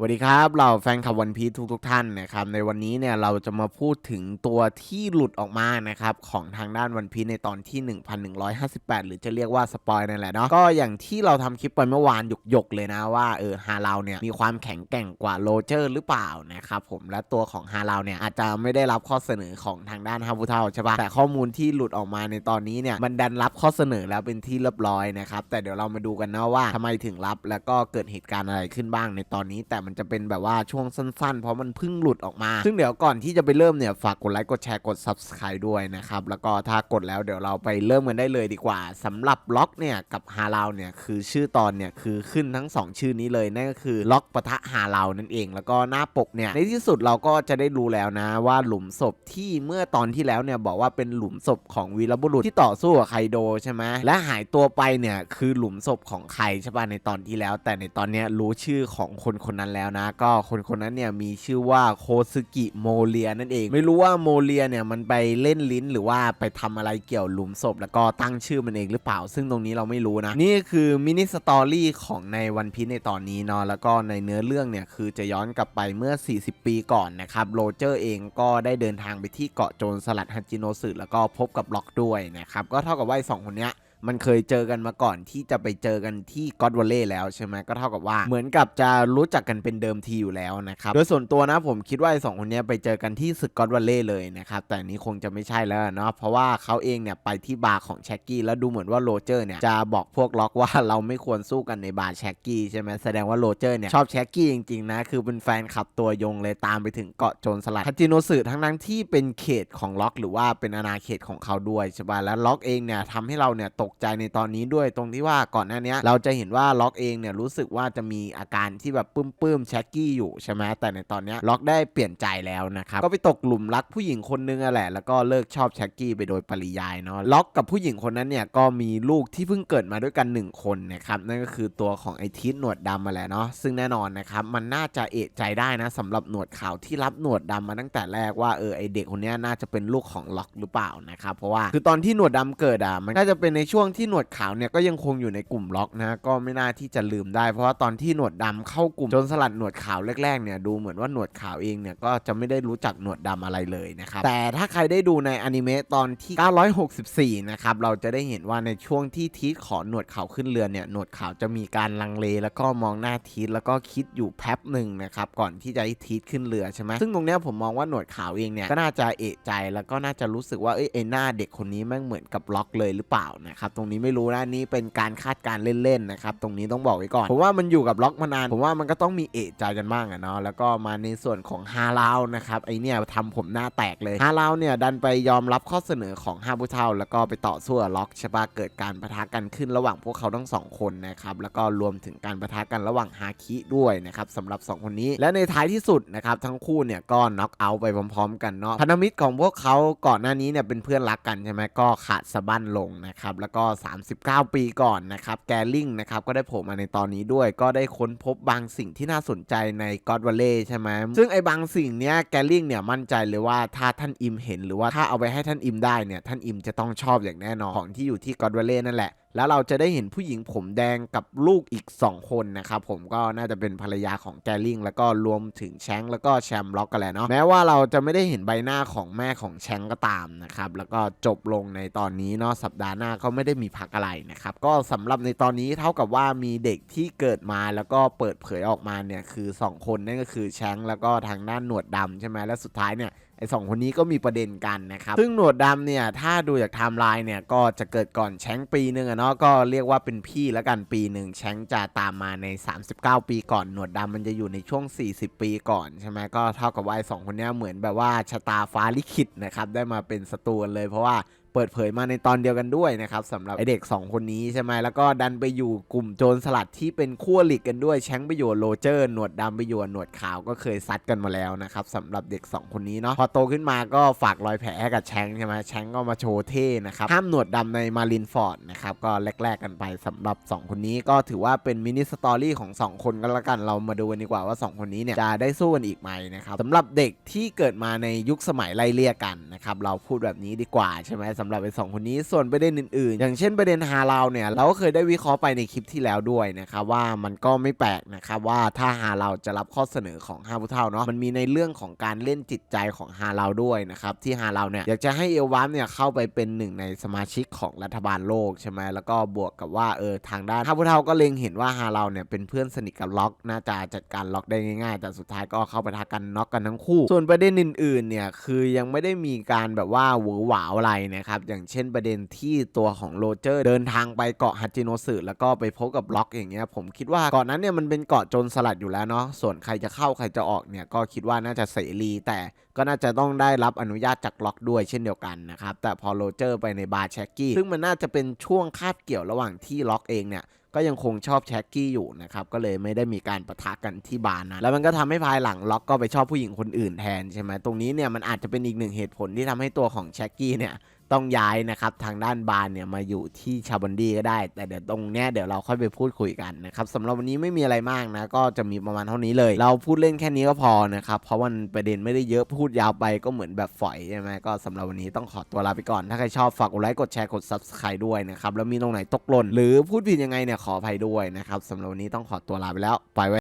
สวัสดีครับเราแฟนคลับวันพีทุกทุกท่านนะครับในวันนี้เนี่ยเราจะมาพูดถึงตัวที่หลุดออกมานะครับของทางด้านวันพีในตอนที่ 1158 หรือจะเรียกว่าสปอยนั่นแหละเนาะก็อย่างที่เราทำคลิปไปเมื่อวานหยกๆเลยนะว่าเออฮาเราเนี่ยมีความแข็งแกร่งกว่าโรเจอร์หรือเปล่านะครับผมและตัวของฮาเราเนี่ยอาจจะไม่ได้รับข้อเสนอของทางด้านฮาบูเทาใช่ปะแต่ข้อมูลที่หลุดออกมาในตอนนี้เนี่ยมันดันรับข้อเสนอแล้วเป็นที่เรียบร้อยนะครับแต่เดี๋ยวเรามาดูกันนะว่าทำไมถึงรับ แล้วก็เกิดเหตุการณ์อะไรขึ้นบ้างในตอนนี้แต่มันจะเป็นแบบว่าช่วงสั้นๆ เพราะมันเพิ่งหลุดออกมา ซึ่งเดี๋ยวก่อนที่จะไปเริ่มเนี่ยฝากกดไลค์กดแชร์กด subscribe ด้วยนะครับ แล้วก็ถ้ากดแล้วเดี๋ยวเราไปเริ่มกันได้เลยดีกว่าสำหรับล็อกเนี่ยกับฮาเราเนี่ยคือชื่อตอนเนี่ยคือขึ้นทั้งสองชื่อนี้เลยนั่นก็คือล็อกปะทะฮาเรานั่นเอง แล้วก็หน้าปกเนี่ยในที่สุดเราก็จะได้รู้แล้วนะว่าหลุมศพที่เมื่อตอนที่แล้วเนี่ยบอกว่าเป็นหลุมศพของวีรบุรุษที่ต่อสู้กับไคโดใช่ไหมและหายตัวไปเนี่ยคือหลุมศพของใครใช่ป่ะในตอนที่แล้ว แต่ในตอนเนี้ยรู้ชื่อของคนคนนั้นแล้วนะ ก็คนคนนั้นเนี่ยมีชื่อว่าโคซึกิโมเลียนั่นเอง ไม่รู้ว่าโมเลียเนี่ยมันไปเล่นลิ้นหรือว่าไปทำอะไรเกี่ยวหลุมศพ แล้วก็ตั้งชื่อมันเองหรือเปล่า ซึ่งตรงนี้เราไม่รู้นะ นี่คือมินิสตอรี่ของในวันพีในตอนนี้เนาะแล้วก็ในเนื้อเรื่องเนี่ยคือจะย้อนกลับไปเมื่อ 40 ปีก่อนนะครับโรเจอร์เองก็ได้เดินทางไปที่เกาะโจรสลัดฮันจิโนสึแล้วก็พบกับล็อกด้วยนะครับก็เท่ากับว่าสองคนเนี้ย มันเคยเจอกันมาก่อนที่จะไปเจอกันที่ก็อดวอลเล่แล้วใช่ไหมก็เท่ากับว่าเหมือนกับจะรู้จักกันเป็นเดิมทีอยู่แล้วนะครับ โดยส่วนตัวนะผมคิดว่าสองคนนี้ไปเจอกันที่ศึกก็อดวอลเล่เลยนะครับ แต่นี้คงจะไม่ใช่แล้วเนาะเพราะว่าเขาเองเนี่ยไปที่บาร์ของแช็กกี้แล้วดูเหมือนว่าโรเจอร์เนี่ยจะบอกพวกล็อกว่าเราไม่ควรสู้กันในบาร์แช็กกี้ใช่ไหมแสดงว่าโรเจอร์เนี่ยชอบแช็กกี้จริงๆนะคือเป็นแฟนคลับตัวยงเลยตามไปถึงเกาะโจรสลัดฮันจิโนสึทั้งนั้นที่เป็นเขตของล็อก หรือว่าเป็นอาณาเขตของเขาด้วยใช่ป่ะแล้วล็อกเองเนี่ยทำให้เราเนี่ยตกใจในตอนนี้ด้วยตรงที่ว่าก่อนหน้านี้เราจะเห็นว่าล็อกเองเนี่ยรู้สึกว่าจะมีอาการที่แบบปื้มปื้มๆแช็กกี้อยู่ใช่ไหมแต่ในตอนนี้ล็อกได้เปลี่ยนใจแล้วนะครับก็ไปตกหลุมรักผู้หญิงคนนึงอะแหละแล้วก็เลิกชอบแช็กกี้ไปโดยปริยายเนาะล็อกกับผู้หญิงคนนั้นเนี่ยก็มีลูกที่เพิ่งเกิดมาด้วยกันหนึ่งคนนะครับนั่นก็คือตัวของไอทิสหนวดดำมาแหละเนาะซึ่งแน่นอนนะครับมันน่าจะเอะใจได้นะสำหรับหนวดขาวที่รับหนวดดำมาตั้งแต่แรกว่าเออไอเด็กคนนี้น่าจะเป็นลูกของล็อกหรือเปล่านะครับเพราะว่าคือตอนที่หนวดดำเกิดอะมันก็จะเป็นในช่วงวงที่หนวดขาวเนี่ยก็ยังคงอยู่ในกลุ่มล็อกนะก็ไม่น่าที่จะลืมได้ เพราะว่าตอนที่หนวดดำเข้ากลุ่มจนสลัดหนวดขาวแรกๆเนี่ยดูเหมือนว่าหนวดขาวเองเนี่ยก็จะไม่ได้รู้จักหนวดดำอะไรเลยนะครับแต่ถ้าใครได้ดูในอนิเมะตอนที่ 964 นะครับเราจะได้เห็นว่าในช่วงที่ทีทขอหนวดขาวขึ้นเรือเนี่ยหนวดขาวจะมีการลังเล แล้วก็มองหน้าทีทแล้วก็คิดอยู่แป๊บหนึ่งนะครับก่อนที่จะให้ทีทขึ้นเรือใช่ไหมซึ่งตรงเนี้ยผมมองว่าหนวดขาวเองเนี่ยก็น่าจะเอะใจแล้วก็น่าจะรู้สึกว่าเอ้ยไอหน้าเด็กคนนี้แม่งเหมือนกับล็อกเลยหรือเปล่านะครับตรงนี้ไม่รู้นะนี่เป็นการคาดการเล่นๆนะครับตรงนี้ต้องบอกไว้ก่อนผมว่ามันอยู่กับล็อกมานานผมว่ามันก็ต้องมีเอะใจกันบ้างอะเนาะแล้วก็มาในส่วนของฮาลาวนะครับไอเนี่ยทำผมหน้าแตกเลยฮาลาวเนี่ยดันไปยอมรับข้อเสนอของฮาบุเทาแล้วก็ไปต่อสู้ล็อกใช่ปะเกิดการประทะกันขึ้นระหว่างพวกเขาทั้งสองคนนะครับแล้วก็รวมถึงการประทะกันระหว่างฮาคิด้วยนะครับสำหรับสองคนนี้ และในท้ายที่สุดนะครับทั้งคู่เนี่ยก็น็อกเอาท์ไปพร้อมๆ กันเนาะพันธมิตรของพวกเขาก่อนหน้านี้เนี่ยเป็นเพื่อนรักกันใช่ไหมก็ขาดสะบั้นลงนะครับแล้วก็็ 39 ปีก่อนนะครับแกลิงนะครับก็ได้โผล่มาในตอนนี้ด้วย ก็ได้ค้นพบบางสิ่งที่น่าสนใจในก็อดวัลเล่ใช่ไหมซึ่งไอ้บางสิ่งเนี้ยแกลิงเนี่ยมั่นใจเลยว่าถ้าท่านอิมเห็นหรือว่าถ้าเอาไปให้ท่านอิมได้เนี่ยท่านอิมจะต้องชอบอย่างแน่นอนของที่อยู่ที่ก็อดวัลเล่นั่นแหละแล้วเราจะได้เห็นผู้หญิงผมแดงกับลูกอีก 2 คนนะครับผมก็น่าจะเป็นภรรยาของแกลิงแล้วก็รวมถึงแชงแล้วก็แชมล็อกกันแหละเนาะแม้ว่าเราจะไม่ได้เห็นใบหน้าของแม่ของแชงก็ตามนะครับแล้วก็จบลงในตอนนี้เนาะสัปดาห์หน้าก็ไม่ได้มีพักอะไรนะครับก็สำหรับในตอนนี้เท่ากับว่ามีเด็กที่เกิดมาแล้วก็เปิดเผยออกมาเนี่ยคือ 2 คนนั่นก็คือแชงแล้วก็ทางด้านหนวดดำใช่ไหมและสุดท้ายเนี่ย ไอ้สองคนนี้ก็มีประเด็นกันนะครับ ซึ่งหนวดดำเนี่ย ถ้าดูจากไทม์ไลน์เนี่ย ก็จะเกิดก่อนแชงปีหนึ่งอะเนาะ ก็เรียกว่าเป็นพี่แล้วกันปีหนึ่งแชงจะตามมาใน 39 ปีก่อน หนวดดำมันจะอยู่ในช่วง 40 ปีก่อนใช่ไหมก็เท่ากับว่าไอ้สองคนเนี้ยเหมือนแบบว่าชะตาฟ้าลิขิตนะครับ ได้มาเป็นศัตรูกันเลยเพราะว่า เปิดเผยมาในตอนเดียวกันด้วยนะครับสำหรับไอเด็ก 2 คนนี้ใช่ไหมแล้วก็ดันไปอยู่กลุ่มโจรสลัดที่เป็นขั้วหลีกกันด้วยแชงไปอยู่โรเจอร์หนวดดำไปอยู่หนวดขาวก็เคยซัดกันมาแล้วนะครับสำหรับเด็ก 2 คนนี้เนาะพอโตขึ้นมาก็ฝากรอยแผลให้กับแชงใช่ไหมแชงก็มาโชว์เท่นะครับห้ามหนวดดำในมารินฟอร์ดนะครับก็แลกๆกันไปสำหรับ 2 คนนี้ก็ถือว่าเป็นมินิสตอรี่ของ 2 คนก็แล้วกันเรามาดูกันดีกว่าว่า 2 คนนี้เนี่ยจะได้สู้กันอีกไหมนะครับสำหรับเด็กที่เกิดมาในยุคสมัยไล่เลี่ยกันนะครับเราพูดแบบนี้ดีกว่าใช่ไหมสำหรับไอ้สองคนนี้ส่วนประเด็นอื่นๆ อย่างเช่นประเด็นฮาลาวเนี่ยเราก็เคยได้วิเคราะห์ไปในคลิปที่แล้วด้วยนะครับว่ามันก็ไม่แปลกนะครับว่าถ้าฮาลาวจะรับข้อเสนอของฮาผู้เท่าเนาะมันมีในเรื่องของการเล่นจิตใจของฮาลาวด้วยนะครับที่ฮาลาวเนี่ยอยากจะให้เอลวัมเนี่ยเข้าไปเป็นหนึ่งในสมาชิกของรัฐบาลโลกใช่ไหมแล้วก็บวกกับว่าเออทางด้านฮาผู้เท่าก็เล็งเห็นว่าฮาลาวเนี่ยเป็นเพื่อนสนิทกับล็อกน่าจะจัดการล็อกได้ง่ายๆ แต่สุดท้ายก็เข้าไปทากันน็อกกันทั้งคู่ ส่วนประเด็นอื่นๆเนี่ยคือยังไม่ได้มีการแบบว่าหวือหวาอะไรนะครับอย่างเช่นประเด็นที่ตัวของโรเจอร์เดินทางไปเกาะฮัจิโนสึแล้วก็ไปพบกับล็อกอย่างเงี้ยผมคิดว่าเกาะนั้นเนี่ยมันเป็นเกาะโจรสลัดอยู่แล้วเนาะส่วนใครจะเข้าใครจะออกเนี่ยก็คิดว่าน่าจะเสรี แต่ก็น่าจะต้องได้รับอนุญาตจากล็อกด้วยเช่นเดียวกันนะครับแต่พอโรเจอร์ไปในบาร์แช็กกี้ซึ่งมันน่าจะเป็นช่วงคาบเกี่ยวระหว่างที่ล็อกเองเนี่ยก็ยังคงชอบแช็กกี้อยู่นะครับ ก็เลยไม่ได้มีการประทะกันที่บาร์นะแล้วมันก็ทำให้ภายหลังล็อกก็ไปชอบผู้หญิงคนอื่นแทนใช่ไหมตรงนี้เนี่ยมันอาจจะเป็นอีกหนึ่งเหตุผลที่ทำให้ตัวของแช็กกี้เนี่ย ต้องย้ายนะครับทางด้านบาร์เนี่ยมาอยู่ที่ชาบันดีก็ได้ แต่เดี๋ยวตรงเนี้ยเดี๋ยวเราค่อยไปพูดคุยกันนะครับสำหรับวันนี้ไม่มีอะไรมากนะ ก็จะมีประมาณเท่านี้เลย เราพูดเล่นแค่นี้ก็พอนะครับเพราะมันประเด็นไม่ได้เยอะพูดยาวไปก็เหมือนแบบฝอยใช่ไหมก็สำหรับวันนี้ต้องขอตัวลาไปก่อน ถ้าใครชอบฝากกดไลค์กดแชร์กด subscribe ด้วยนะครับแล้วมีตรงไหนตกหล่นหรือพูดผิดยังไงเนี่ยขออภัยด้วยนะครับสำหรับวันนี้ต้องขอตัวลาไปแล้วไปไว้